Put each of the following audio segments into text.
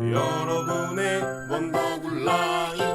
여러분의 원더블 라이프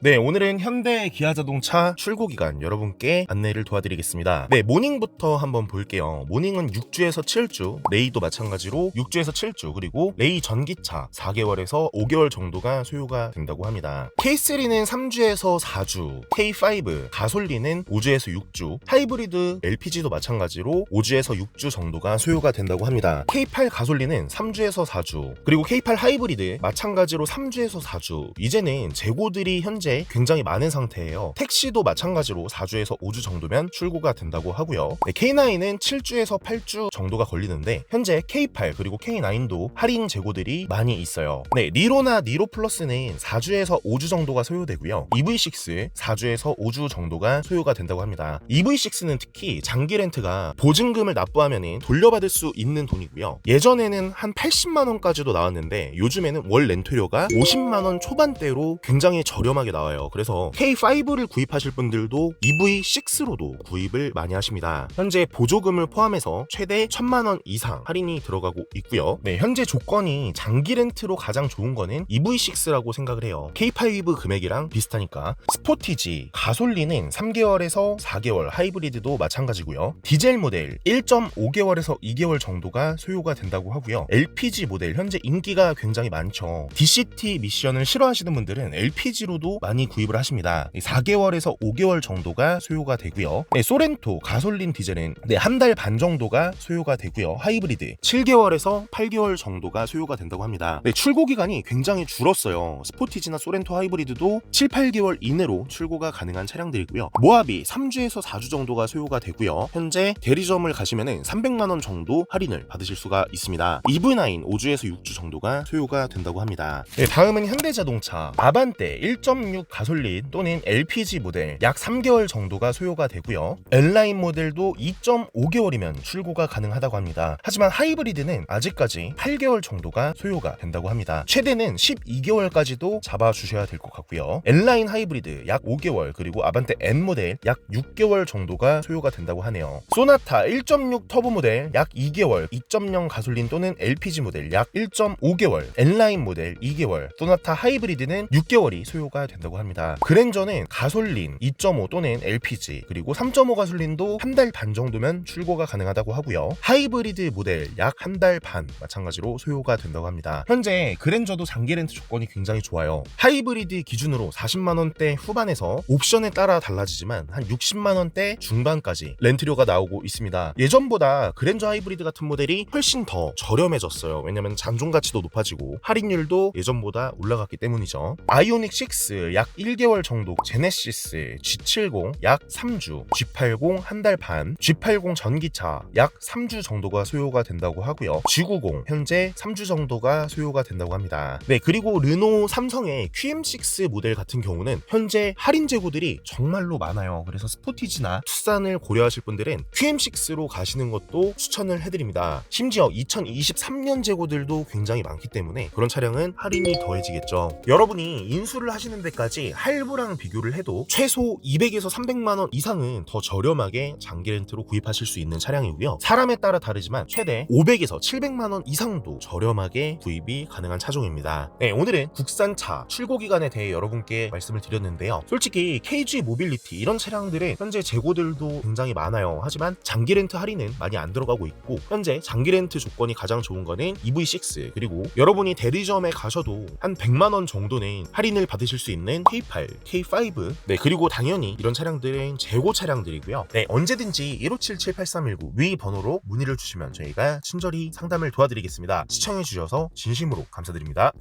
네, 오늘은 현대 기아자동차 출고 기간 여러분께 안내를 도와드리겠습니다. 네, 모닝부터 한번 볼게요. 모닝은 6주에서 7주, 레이도 마찬가지로 6주에서 7주, 그리고 레이 전기차 4개월에서 5개월 정도가 소요가 된다고 합니다. K3는 3주에서 4주, K5 가솔린은 5주에서 6주, 하이브리드 LPG도 마찬가지로 5주에서 6주 정도가 소요가 된다고 합니다. K8 가솔린은 3주에서 4주, 그리고 K8 하이브리드 마찬가지로 3주에서 4주. 이제는 재고들이 현재 굉장히 많은 상태예요. 택시도 마찬가지로 4주에서 5주 정도면 출고가 된다고 하고요. 네, K9은 7주에서 8주 정도가 걸리는데 현재 K8 그리고 K9도 할인 재고들이 많이 있어요. 네, 니로나 니로 플러스는 4주에서 5주 정도가 소요되고요. EV6 4주에서 5주 정도가 소요가 된다고 합니다. EV6는 특히 장기 렌트가 보증금을 납부하면 돌려받을 수 있는 돈이고요. 예전에는 한 80만 원까지도 나왔는데 요즘에는 월 렌트료가 50만 원 초반대로 굉장히 저렴하게 나 와요. 그래서 K5를 구입하실 분들도 EV6로도 구입을 많이 하십니다. 현재 보조금을 포함해서 최대 1000만 원 이상 할인이 들어가고 있고요. 네, 현재 조건이 장기 렌트로 가장 좋은 거는 EV6라고 생각을 해요. K5 금액이랑 비슷하니까 스포티지, 가솔린은 3개월에서 4개월, 하이브리드도 마찬가지고요. 디젤 모델 1.5개월에서 2개월 정도가 소요가 된다고 하고요. LPG 모델 현재 인기가 굉장히 많죠. DCT 미션을 싫어하시는 분들은 LPG로도 많이 구입을 하십니다. 4개월에서 5개월 정도가 소요가 되고요. 네, 소렌토 가솔린 디젤은 네, 한 달 반 정도가 소요가 되고요. 하이브리드 7개월에서 8개월 정도가 소요가 된다고 합니다. 네, 출고 기간이 굉장히 줄었어요. 스포티지나 소렌토 하이브리드도 7, 8개월 이내로 출고가 가능한 차량들이고요. 모하비 3주에서 4주 정도가 소요가 되고요. 현재 대리점을 가시면은 300만 원 정도 할인을 받으실 수가 있습니다. EV9 5주에서 6주 정도가 소요가 된다고 합니다. 네, 다음은 현대자동차 아반떼 1.6 가솔린 또는 LPG 모델 약 3개월 정도가 소요가 되고요. N라인 모델도 2.5개월이면 출고가 가능하다고 합니다. 하지만 하이브리드는 아직까지 8개월 정도가 소요가 된다고 합니다. 최대는 12개월까지도 잡아주셔야 될 것 같고요. N라인 하이브리드 약 5개월 그리고 아반떼 N 모델 약 6개월 정도가 소요가 된다고 하네요. 소나타 1.6 터보 모델 약 2개월, 2.0 가솔린 또는 LPG 모델 약 1.5개월, N라인 모델 2개월, 소나타 하이브리드는 6개월이 소요가 된다고 합니다. 그랜저는 가솔린 2.5 또는 LPG 그리고 3.5 가솔린도 한 달 반 정도면 출고가 가능하다고 하고요. 하이브리드 모델 약 한 달 반 마찬가지로 소요가 된다고 합니다. 현재 그랜저도 장기 렌트 조건이 굉장히 좋아요. 하이브리드 기준으로 40만 원대 후반에서 옵션에 따라 달라지지만 한 60만 원대 중반까지 렌트료가 나오고 있습니다. 예전보다 그랜저 하이브리드 같은 모델이 훨씬 더 저렴해졌어요. 왜냐면 잔존 가치도 높아지고 할인율도 예전보다 올라갔기 때문이죠. 아이오닉 6약 1개월 정도, 제네시스 G70 약 3주, G80 한 달 반, G80 전기차 약 3주 정도가 소요가 된다고 하고요. G90 현재 3주 정도가 소요가 된다고 합니다. 네, 그리고 르노 삼성의 QM6 모델 같은 경우는 현재 할인 재고들이 정말로 많아요. 그래서 스포티지나 투싼을 고려하실 분들은 QM6로 가시는 것도 추천을 해드립니다. 심지어 2023년 재고들도 굉장히 많기 때문에 그런 차량은 할인이 더해지겠죠. 여러분이 인수를 하시는 데까지 할부랑 비교를 해도 최소 200에서 300만 원 이상은 더 저렴하게 장기 렌트로 구입하실 수 있는 차량이고요. 사람에 따라 다르지만 최대 500에서 700만 원 이상도 저렴하게 구입이 가능한 차종입니다. 네, 오늘은 국산차 출고 기간에 대해 여러분께 말씀을 드렸는데요. 솔직히 KG 모빌리티 이런 차량들의 현재 재고들도 굉장히 많아요. 하지만 장기 렌트 할인은 많이 안 들어가고 있고 현재 장기 렌트 조건이 가장 좋은 거는 EV6 그리고 여러분이 대리점에 가셔도 한 100만 원 정도는 할인을 받으실 수 있는 K8, K5 네 그리고 당연히 이런 차량들은 재고 차량들이고요. 네 언제든지 1577-8319 위 번호로 문의를 주시면 저희가 친절히 상담을 도와드리겠습니다. 시청해 주셔서 진심으로 감사드립니다.